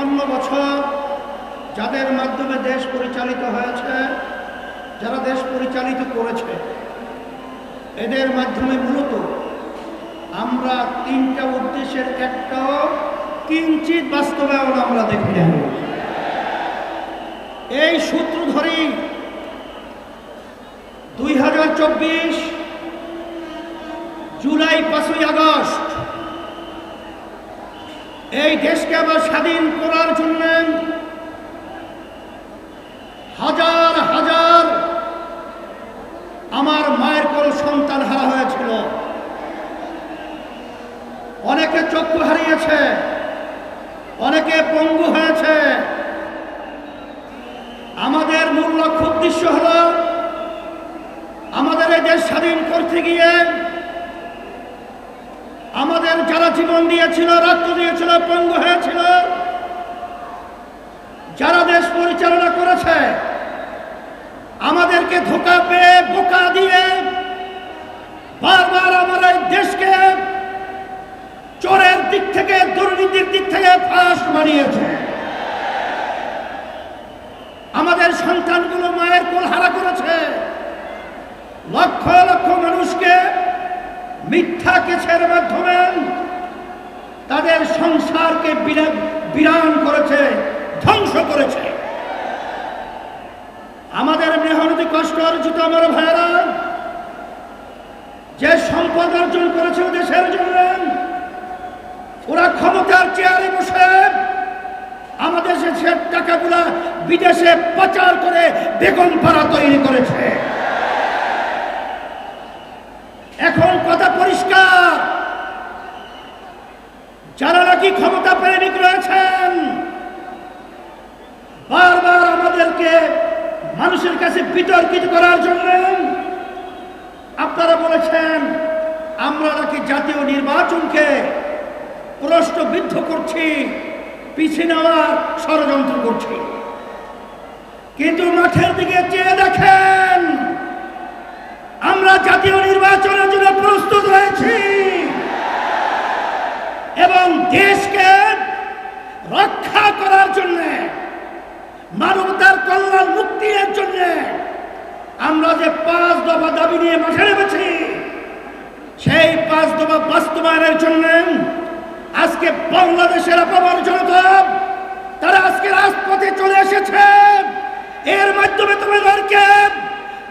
তিপ্পান্ন বছর যাদের মাধ্যমে দেশ পরিচালিত হয়েছে, যারা দেশ পরিচালিত করেছে, এদের মাধ্যমে মূলত আমরা তিনটা উদ্দেশ্যের একটাও কিঞ্চিত বাস্তবায়ন আমরা দেখি না এই সূত্র ধরেই দুই হাজার চব্বিশ জুলাই পাঁচই আগস্ট এই দেশকে আবার স্বাধীন করার জন্য হাজার হাজার আমার মায়ের কোল সন্তান হারা হয়েছিল। অনেকে চক্ষু হারিয়েছে, অনেকে পঙ্গু হয়েছে। আমাদের মূল লক্ষ্য উদ্দেশ্য হল আমাদের এই দেশ স্বাধীন করতে গিয়ে আমাদের যারা জীবন দিয়েছিল, রক্ত দিয়েছিল, পঙ্গু হয়েছিল, যারা দেশ পরিচালনা করেছে, আমাদেরকে ধোকা পেয়ে, বোকা দিয়ে বারবার আমার এই দেশকে চোরের দিক থেকে, দুর্নীতির দিক থেকে ফাঁস বানিয়েছে আমাদের সন্তানগুলো মায়ের কোল হারা করেছে লক্ষ লক্ষ মানুষকে মিথ্যা কেছের মাধ্যমে তাদের সংসারকে বিরা- বিরান করেছে, ধ্বংস করেছে। আমাদের মেহনতি কষ্ট অর্জিত আমার ভাইয়েরা, যে সম্পদ অর্জন করেছে দেশের জন্য, ওরা ক্ষমতার চেয়ারে বসে আমাদের দেশের টাকাগুলা বিদেশে পাচার করে বেগম পাড়া তৈরি করেছে এখন কথা পরিষ্কার যারা নাকি ক্ষমতা প্রেমিক রয়েছেন বারবার আমাদেরকে মানুষের কাছে বিতর্কিত করার জন্য আপনারা বলেছেন, আমরা নাকি জাতীয় নির্বাচনকে প্রশ্নবিদ্ধ করছি, পিছিয়ে নেওয়ার ষড়যন্ত্র করছি। কিন্তু মাঠের দিকে চেয়ে দেখেন, আমরা জাতীয় নির্বাচনের জন্য প্রস্তুত রয়েছি এবং দেশকে রক্ষা করার জন্য মানবতার কল্যাণ মুক্তির জন্য আমরা যে পাঁচ দফা দাবি নিয়ে মাঠে নেমেছি, সেই পাঁচ দফা বাস্তবায়নের জন্য আজকে বাংলাদেশের আপামর জনতা, তারা আজকে রাজপথে চলে এসেছে। এর মাধ্যমে তোমাদেরকে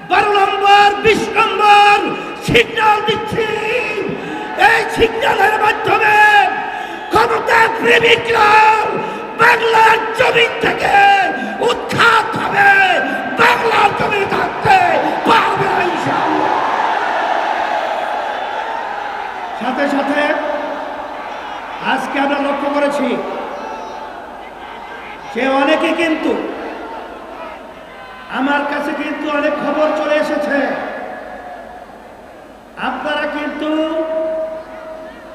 বারো নম্বর, বিশ নম্বর সিগন্যাল দিচ্ছি। এই সিগন্যালের মাধ্যমে ক্ষমতা প্রেমিকরা বাংলার জমিন থেকে উৎখাত হবে। বাংলার জমি থাকতে পারবে সাথে সাথে আজকে আমরা লক্ষ্য করেছি, যে অনেকে কিন্তু আমার কাছে কিন্তু অনেক খবর চলে এসেছে। আপনারা কিন্তু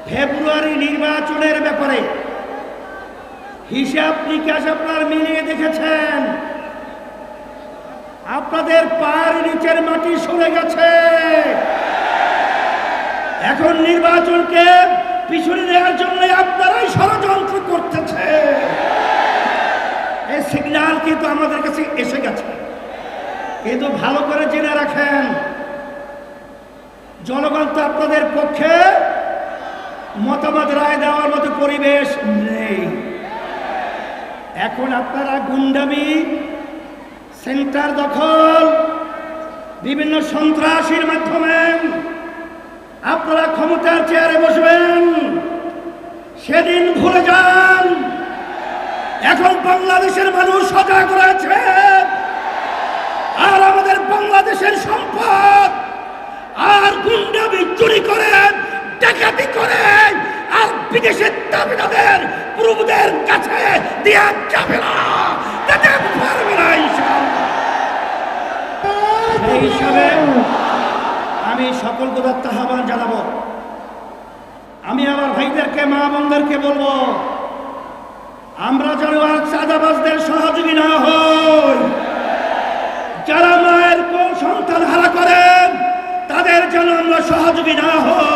ফেব্রুয়ারি নির্বাচনের ব্যাপারে হিসাব নিকাশ আপনার মিলিয়ে দেখেছেন। আপনাদের পার নিচের মাটি সরে গেছে। এখন নির্বাচনকে পিছনে দেওয়ার জন্য আপনারাই ষড়যন্ত্র করতেছে। এই সিগন্যাল কিন্তু আমাদের কাছে এসে গেছে। কিন্তু ভালো করে জেনে রাখেন, জনগণ তো আপনাদের পক্ষে মতামত রায় দেওয়ার মতো পরিবেশ এখন আপনারা গুন্ডামি, সেন্টার দখল, বিভিন্ন সন্ত্রাসীর মাধ্যমে আপনারা ক্ষমতার চেয়ারে বসবেন। সেদিন ভুলে যান। এখন বাংলাদেশের মানুষ সজাগ রয়েছে। আর আমাদের বাংলাদেশের সম্পদ। আর গুন্ডামি চুরি করে, ডাকাতি করে। বিদেশের প্রভুদের কাছে যাবে না। পারবে না। হিসাবে আমি সকল দত্ত জানাব। আমি আমার ভাইদেরকে, মা বোনদেরকে বলব, আমরা যেন আর চাঁদাবাজদের সহযোগী না হই। যারা মায়ের কোন সন্তান হারা করেন, তাদের যেন আমরা সহযোগী না হই।